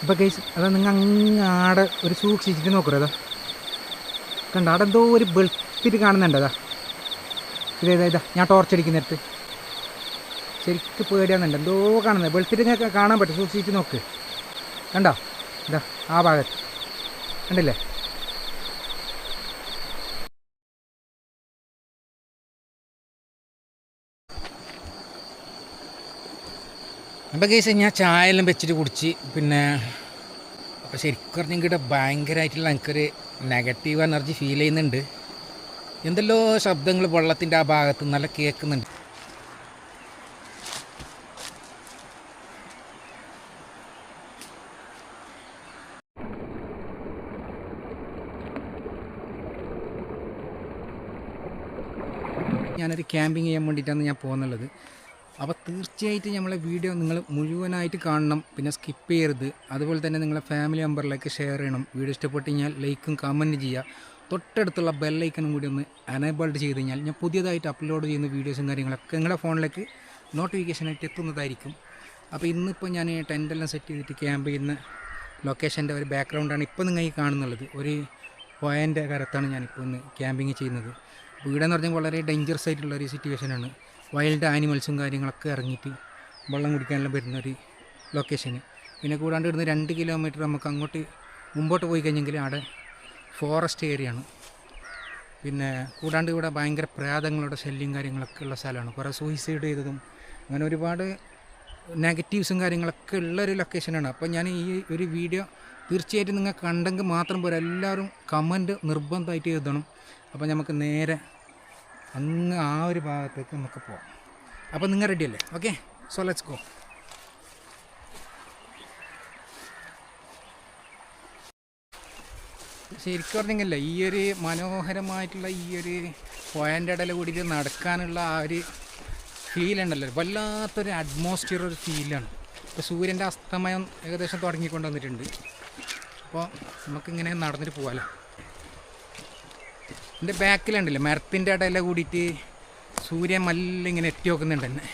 അപ്പോൾ കേസ് അതാ നിങ്ങൾ അങ്ങാടെ ഒരു സൂക്ഷിച്ചിട്ട് നോക്കൂ അതാ. കണ്ട? അവിടെ എന്തോ ഒരു വെളുത്തിട്ട് കാണുന്നുണ്ട് അതാ. ഇതേതാ ഇതാ ഞാൻ ടോർച്ച് അടിക്കുന്നിടത്ത് ശരിക്കും പേടിയാണെന്നുണ്ട് എന്തോ കാണുന്നത്. വെളുത്തിട്ട് കാണാൻ പറ്റും. സൂക്ഷിച്ചിട്ട് നോക്ക്. കണ്ടോ? ഇതാ ആ ഭാഗത്ത്. കണ്ടില്ലേ? അപ്പോൾ കേസ് ഞാൻ ചായ എല്ലാം വെച്ചിട്ട് കുടിച്ച് പിന്നെ അപ്പോൾ ശരിക്കും പറഞ്ഞെങ്കിൽ ഭയങ്കരമായിട്ടുള്ള എനിക്കൊരു നെഗറ്റീവ് എനർജി ഫീൽ ചെയ്യുന്നുണ്ട്. എന്തെല്ലോ ശബ്ദങ്ങൾ വെള്ളത്തിന്റെ ആ ഭാഗത്ത് നല്ല കേൾക്കുന്നുണ്ട്. ഞാനൊരു ക്യാമ്പിങ് ചെയ്യാൻ വേണ്ടിയിട്ടാണ് ഞാൻ പോകുന്നുള്ളത് അപ്പോൾ തീർച്ചയായിട്ടും നമ്മളെ വീഡിയോ നിങ്ങൾ മുഴുവനായിട്ട് കാണണം. പിന്നെ സ്കിപ്പ് ചെയ്യരുത്. അതുപോലെ തന്നെ നിങ്ങളെ ഫാമിലി മെമ്പറിലേക്ക് ഷെയർ ചെയ്യണം. വീഡിയോ ഇഷ്ടപ്പെട്ട് കഴിഞ്ഞാൽ ലൈക്കും കമന്റ് ചെയ്യുക. തൊട്ടടുത്തുള്ള ബെല്ലൈക്കനും കൂടി ഒന്ന് അനേബിൾഡ് ചെയ്ത് കഴിഞ്ഞാൽ ഞാൻ പുതിയതായിട്ട് അപ്ലോഡ് ചെയ്യുന്ന വീഡിയോസും കാര്യങ്ങളൊക്കെ നിങ്ങളുടെ ഫോണിലേക്ക് നോട്ടിഫിക്കേഷനായിട്ട് എത്തുന്നതായിരിക്കും. അപ്പോൾ ഇന്നിപ്പോൾ ഞാൻ ടെന്റെല്ലാം സെറ്റ് ചെയ്തിട്ട് ക്യാമ്പ് ചെയ്യുന്ന ലൊക്കേഷന്റെ ഒരു ബാക്ക്ഗ്രൗണ്ടാണ് ഇപ്പോൾ നിങ്ങൾ ഈ കാണുന്നുള്ളത്. ഒരു പോയന്റെ കരത്താണ് ഞാനിപ്പോൾ ഇന്ന് ക്യാമ്പിങ് ചെയ്യുന്നത്. വീടെന്ന് പറഞ്ഞാൽ വളരെ ഡേഞ്ചറസ് ആയിട്ടുള്ള ഒരു സിറ്റുവേഷനാണ് വൈൽഡ് ആനിമൽസും കാര്യങ്ങളൊക്കെ ഇറങ്ങിയിട്ട് വെള്ളം കുടിക്കാനെല്ലാം വരുന്ന ഒരു ലൊക്കേഷന് പിന്നെ കൂടാണ്ട് ഇവിടുന്ന് രണ്ട് കിലോമീറ്റർ നമുക്ക് അങ്ങോട്ട് മുമ്പോട്ട് പോയി കഴിഞ്ഞെങ്കിൽ അവിടെ ഫോറസ്റ്റ് ഏരിയ ആണ്. പിന്നെ കൂടാണ്ട് ഇവിടെ ഭയങ്കര പ്രേതങ്ങളുടെ ശല്യം കാര്യങ്ങളൊക്കെ ഉള്ള സ്ഥലമാണ്. കുറേ സൂയിസൈഡ് ചെയ്തതും അങ്ങനെ ഒരുപാട് നെഗറ്റീവ്സും കാര്യങ്ങളൊക്കെ ഉള്ളൊരു ലൊക്കേഷനാണ് അപ്പോൾ ഞാൻ ഈ ഒരു വീഡിയോ തീർച്ചയായിട്ടും നിങ്ങൾ കണ്ടെങ്കിൽ മാത്രം പോരാ. എല്ലാവരും കമന്റ് നിർബന്ധമായിട്ട് എഴുതണം. അപ്പോൾ നമുക്ക് നേരെ അങ്ങ് ആ ഒരു ഭാഗത്തേക്ക് നമുക്ക് പോവാം. അപ്പോൾ നിങ്ങൾ റെഡി അല്ലേ? ഓക്കെ സോ ലെറ്റ്സ് ഗോ ശരിക്കും പറഞ്ഞെങ്കിലേ ഈ ഒരു മനോഹരമായിട്ടുള്ള ഈ ഒരു പോയന്റെ ഇടയിൽ നടക്കാനുള്ള ആ ഒരു ഫീൽ ഉണ്ടല്ലോ. വല്ലാത്തൊരു അറ്റ്മോസ്ഫിയർ ഒരു ഫീലാണ് ഇപ്പോൾ സൂര്യന്റെ അസ്തമയം ഏകദേശം തുടങ്ങിക്കൊണ്ട് വന്നിട്ടുണ്ട് അപ്പോൾ നമുക്കിങ്ങനെ നടന്നിട്ട് പോകാമല്ലോ എന്റെ ബാക്കിലുണ്ടല്ലോ മരത്തിന്റെ ഇടയിൽ കൂടിയിട്ട് സൂര്യൻ മല്ല ഇങ്ങനെ എത്തി നോക്കുന്നുണ്ട് എന്നെ.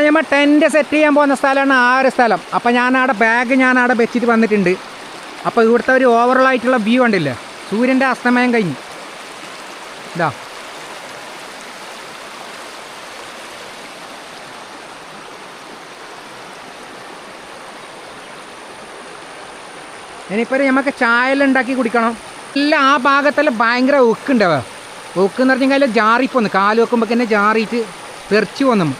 നമ്മൾ ടെന്റ് സെറ്റ് ചെയ്യാൻ പോകുന്ന സ്ഥലമാണ് ആ ഒരു സ്ഥലം. അപ്പോൾ ഞാൻ ബാഗ് ഞാൻ വെച്ചിട്ട് വന്നിട്ടുണ്ട്. അപ്പോൾ ഇവിടുത്തെ ഒരു ഓവറോൾ ആയിട്ടുള്ള വ്യൂ കണ്ടില്ലേ? സൂര്യന്റെ അസ്തമയം കഴിഞ്ഞു. ഇതാ. ഇനിയിപ്പോൾ നമുക്ക് ചായ ഉണ്ടാക്കി കുടിക്കണം. അല്ല ആ ഭാഗത്തെല്ലാം ഭയങ്കര ഉക്കുണ്ടാവുക ഒക്കെന്ന് പറഞ്ഞാൽ ജാറിപ്പോന്ന്. കാൽ വെക്കുമ്പോൾ തന്നെ ജാറിയിട്ട് തെറിച്ച് പോന്നു.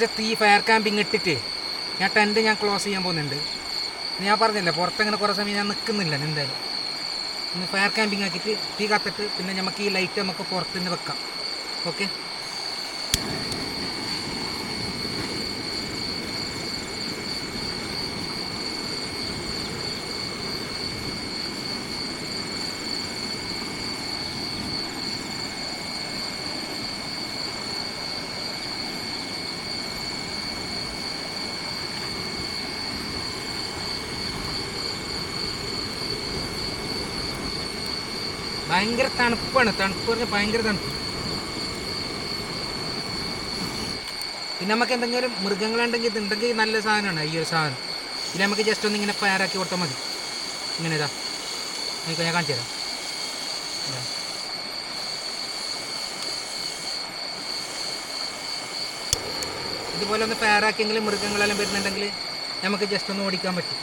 തീ ഫയർ ക്യാമ്പിങ് ഇട്ടിട്ട് ഞാൻ ടെന്റ് ഞാൻ ക്ലോസ് ചെയ്യാൻ പോകുന്നുണ്ട്. ഞാൻ പറഞ്ഞില്ല പുറത്തങ്ങനെ കുറേ സമയം ഞാൻ നിൽക്കുന്നില്ല എന്തായാലും. ഇന്ന് ഫയർ ക്യാമ്പിങ് ആക്കിയിട്ട് തീ കത്തിട്ട് പിന്നെ നമുക്ക് ഈ ലൈറ്റ് നമുക്ക് പുറത്തുനിന്ന് വെക്കാം. ഓക്കെ ഭയങ്കര തണുപ്പാണ്. തണുപ്പ് പറഞ്ഞാൽ ഭയങ്കര തണുപ്പ്. പിന്നെ നമുക്ക് എന്തെങ്കിലും മൃഗങ്ങളുണ്ടെങ്കിൽ ഇതുണ്ടെങ്കിൽ നല്ല സാധനമാണ് ഈ ഒരു സാധനം. ഇത് നമുക്ക് ജസ്റ്റ് ഒന്ന് ഇങ്ങനെ പയറാക്കി കൊടുത്താൽ മതി. ഇങ്ങനെ ഇതാ. എനിക്ക് ഞാൻ കാണിച്ചു തരാം ഇതുപോലെ ഒന്ന് പയറാക്കിയെങ്കിലും മൃഗങ്ങളെല്ലാം വരുന്നുണ്ടെങ്കിൽ നമുക്ക് ജസ്റ്റ് ഒന്ന് ഓടിക്കാൻ പറ്റും.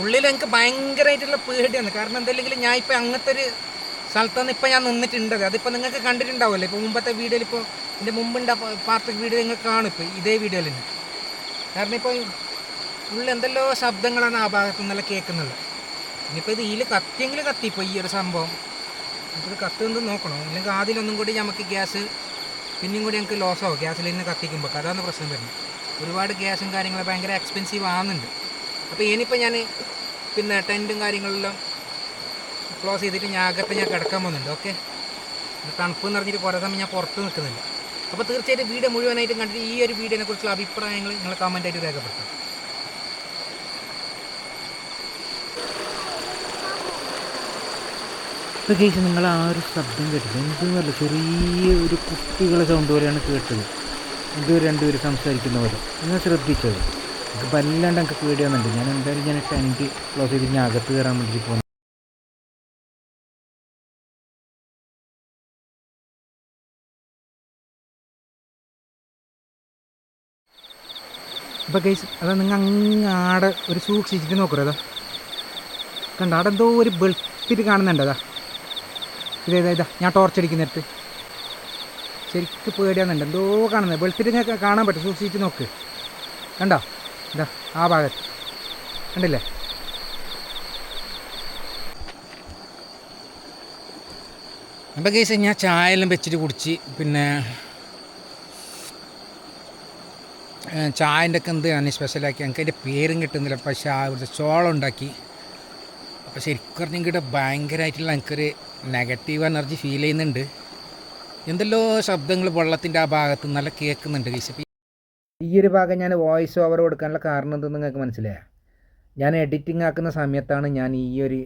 ഉള്ളിൽ എനിക്ക് ഭയങ്കരമായിട്ടുള്ള പേടിയാണ്. കാരണം എന്തെങ്കിലും ഞാൻ ഇപ്പം അങ്ങനത്തെ ഒരു സ്ഥലത്താണ് ഇപ്പം ഞാൻ നിന്നിട്ടുണ്ടത്. അതിപ്പോൾ നിങ്ങൾക്ക് കണ്ടിട്ടുണ്ടാവുമല്ലോ. ഇപ്പോൾ മുമ്പത്തെ വീഡിയോയിൽ ഇപ്പോൾ എന്റെ മുമ്പുണ്ട പാർട്ടി വീഡിയോ നിങ്ങൾക്ക് കാണും ഇപ്പോൾ ഇതേ വീഡിയോയിൽ തന്നെ. കാരണം ഇപ്പോൾ ഉള്ളിൽ എന്തെല്ലോ ശബ്ദങ്ങളാണ് ആ ഭാഗത്തു നിന്നെല്ലാം കേൾക്കുന്നുള്ളത് ഇനിയിപ്പോൾ ഇത് ഇതിൽ കത്തിയെങ്കിൽ കത്തിപ്പോൾ ഈ ഒരു സംഭവം. നമുക്കിത് കത്തുന്നത് നോക്കണം. അല്ലെങ്കിൽ ആദ്യം ഒന്നും കൂടി നമുക്ക് ഗ്യാസ് പിന്നെയും കൂടി ഞങ്ങൾക്ക് ലോസ് ആവും. ഗ്യാസിൽ നിന്ന് കത്തിക്കുമ്പോൾ അതാണ് പ്രശ്നം വരുന്നത്. ഒരുപാട് ഗ്യാസും കാര്യങ്ങളും ഭയങ്കര എക്സ്പെൻസീവ് ആകുന്നുണ്ട് അപ്പോൾ ഇനിയിപ്പോൾ ഞാൻ പിന്നെ ടെന്റും കാര്യങ്ങളെല്ലാം ക്ലോസ് ചെയ്തിട്ട് ഞാൻ അകത്ത് ഞാൻ കിടക്കാൻ പോകുന്നുണ്ട് ഓക്കെ തണുപ്പ് എന്ന് പറഞ്ഞിട്ട് കുറേ സമയം ഞാൻ പുറത്ത് നിൽക്കുന്നില്ല. അപ്പോൾ തീർച്ചയായിട്ടും വീഡിയോ മുഴുവനായിട്ടും കണ്ടിട്ട് ഈ ഒരു വീഡിയോനെ കുറിച്ചുള്ള അഭിപ്രായങ്ങൾ നിങ്ങൾ കമന്റായിട്ട് രേഖപ്പെടുത്താം ഇപ്പോൾ കേസ് നിങ്ങൾ ആ ഒരു ശബ്ദം കേട്ടത് എന്തെന്നല്ല ചെറിയ ഒരു കുട്ടികളെ സൗണ്ട് പോലെയാണ് കേട്ടത്. ഇത് രണ്ടുപേരും സംസാരിക്കുന്ന പോലെ. നിങ്ങൾ ശ്രദ്ധിച്ചത് എനിക്ക് വല്ലാണ്ട് എനിക്ക് പേടിയാകുന്നുണ്ട് ഞാൻ എന്തായാലും ഞാൻ ടെന്റ് ക്ലോസ് ചെയ്ത് ഞാൻ അകത്ത് കയറാൻ വേണ്ടിയിട്ട് പോകുന്നു. അപ്പോൾ കേസ് അതാ നിങ്ങൾ അങ്ങാടെ ഒരു സൂക്ഷിച്ചിട്ട് നോക്കൂ അതാ? കണ്ട? അവിടെ എന്തോ ഒരു വെളുത്തിട്ട് കാണുന്നുണ്ട് അതാ. ഇതേതാ ഇതാ. ഞാൻ ടോർച്ച് അടിക്കുന്നിടത്ത് ശരിക്കും പേടിയാകുന്നുണ്ട് എന്തോ കാണുന്നത്. വെളുത്തിട്ട് കാണാൻ പറ്റും. സൂക്ഷിച്ചിട്ട് നോക്ക്. കണ്ടോ? ഇതാ ആ ഭാഗത്ത്. കണ്ടില്ലേ? അപ്പോൾ കേസ് ഞാൻ ചായ എല്ലാം വെച്ചിട്ട് കുടിച്ച് പിന്നെ ചായന്റെ ഒക്കെ എന്ത് ഞാൻ സ്പെഷ്യലാക്കി എനിക്ക് അതിന്റെ പേരും കിട്ടുന്നില്ല. പക്ഷേ ആ ഒരു ചോളം ഉണ്ടാക്കി. അപ്പോൾ ശരിക്കും പറഞ്ഞെങ്കിൽ ഇവിടെ ഭയങ്കരമായിട്ടുള്ള എനിക്കൊരു നെഗറ്റീവ് എനർജി ഫീൽ ചെയ്യുന്നുണ്ട്. എന്തെല്ലോ ശബ്ദങ്ങൾ വെള്ളത്തിന്റെ ആ ഭാഗത്ത് നല്ല കേൾക്കുന്നുണ്ട് കേസ്. ഈ ഒരു ഭാഗം ഞാൻ വോയിസ് ഓവർ കൊടുക്കാനുള്ള കാരണം എന്തെന്ന് നിങ്ങൾക്ക് മനസ്സിലായോ? ഞാൻ എഡിറ്റിംഗ് ആക്കുന്ന സമയത്താണ് ഞാൻ ഈ ഒരു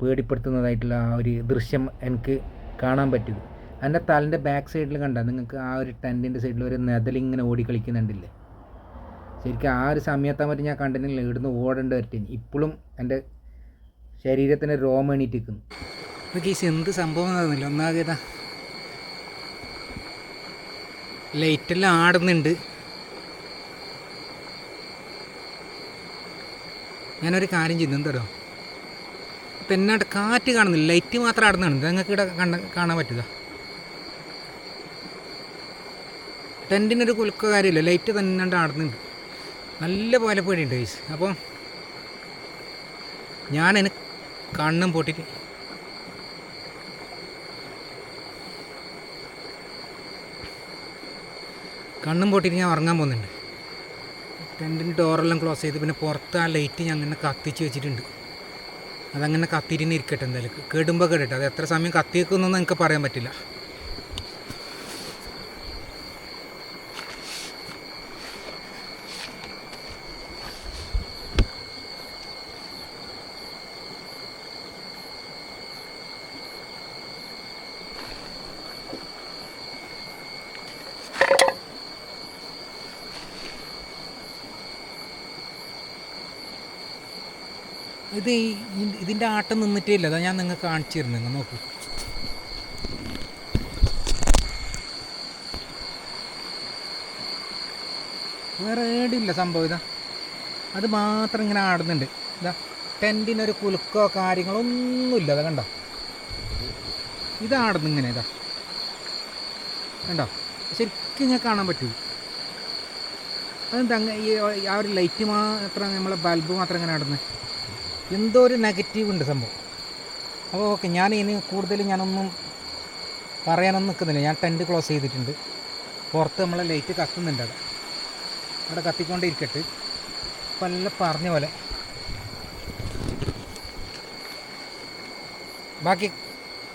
പേടിപ്പെടുത്തുന്നതായിട്ടുള്ള ആ ഒരു ദൃശ്യം എനിക്ക് കാണാൻ പറ്റിയത്. എന്റെ തലന്റെ ബാക്ക് സൈഡിൽ കണ്ട നിങ്ങൾക്ക് ആ ഒരു ടെന്റിന്റെ സൈഡിൽ ഒരു നെതലിങ്ങനെ ഓടി കളിക്കുന്നുണ്ടില്ലേ? ശരിക്കും ആ ഒരു സമയത്താൻ പറ്റി ഞാൻ കണ്ടിട്ടില്ല ഇവിടുന്ന് ഓടേണ്ട പറ്റും ഇപ്പോഴും എന്റെ ശരീരത്തിന് രോമം എണീറ്റിരിക്കുന്നു. കേസ് എന്ത് സംഭവം നടന്നില്ല ഒന്നാകേതാ ലൈറ്റെല്ലാം ആടുന്നുണ്ട്. ഞാനൊരു കാര്യം ചെയ്യുന്നുണ്ടോ എന്തോ തെന്നാട്ട് കാറ്റ് കാണുന്നില്ല. ലൈറ്റ് മാത്രം ആടുന്നതാണ് നിങ്ങൾക്ക് ഇവിടെ കണ്ട കാണാൻ പറ്റുക ടെന്റിനൊരു കുലുക്ക കാര്യമില്ല. ലൈറ്റ് തന്നെ അടന്നുണ്ട് നല്ല പോലെ പേടിയുണ്ട് ഗൈസ് അപ്പോൾ എനിക്ക് കണ്ണും പൊട്ടിട്ട് കണ്ണും പൊട്ടിട്ട് ഞാൻ ഉറങ്ങാൻ പോകുന്നുണ്ട്. ടെന്റിന്റെ ഡോറെല്ലാം ക്ലോസ് ചെയ്ത് പിന്നെ പുറത്ത് ആ ലൈറ്റ് ഞാൻ അങ്ങനെ കത്തിച്ച് വെച്ചിട്ടുണ്ട്. അതങ്ങനെ ഇരിക്കട്ടെ എന്തായാലും. കേടുമ്പോൾ കേടട്ടെ? അത് എത്ര സമയം കത്തി വെക്കുന്നൊന്നും എനിക്ക് പറയാൻ പറ്റില്ല. ഇത് ഇതിന്റെ ആട്ടം നിന്നിട്ടേ ഇല്ല അതാ ഞാൻ നിങ്ങൾക്ക് കാണിച്ചു തരുന്നത് നിങ്ങൾ നോക്കൂ. വേറെ ഏടില്ല സംഭവം ഇതാ. അത് മാത്രം ഇങ്ങനെ ആടുന്നുണ്ട്. ഇതാ ടെന്റിനൊരു കുലുക്കോ കാര്യങ്ങളോ ഒന്നുമില്ല. അതാ കണ്ടോ? ഇതാടുന്നു ഇങ്ങനെ ഇതാ. കണ്ടോ? ശരിക്കും ഞാൻ കാണാൻ പറ്റൂ. അതെന്താ ഈ ആ ഒരു ലൈറ്റ് മാത്രം നമ്മളെ ബൾബ് മാത്രം ഇങ്ങനെ നടന്ന് എന്തോ ഒരു നെഗറ്റീവ് ഉണ്ട് സംഭവം. അപ്പോൾ ഓക്കെ ഞാൻ ഇനി കൂടുതൽ ഞാനൊന്നും പറയാനൊന്നും നിൽക്കുന്നില്ല. ഞാൻ ടെന്റ് ക്ലോസ് ചെയ്തിട്ടുണ്ട്. പുറത്ത് നമ്മളെ ലൈറ്റ് കത്തുന്നുണ്ട് അവിടെ. അവിടെ കത്തിക്കൊണ്ടേ ഇരിക്കട്ട് എല്ലാം പറഞ്ഞ പോലെ. ബാക്കി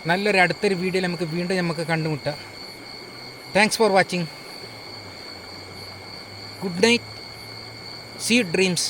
നല്ലൊരു അടുത്തൊരു വീഡിയോയിൽ നമുക്ക് വീണ്ടും നമുക്ക് കണ്ടുമുട്ടാം. Thanks for watching good night sweet dreams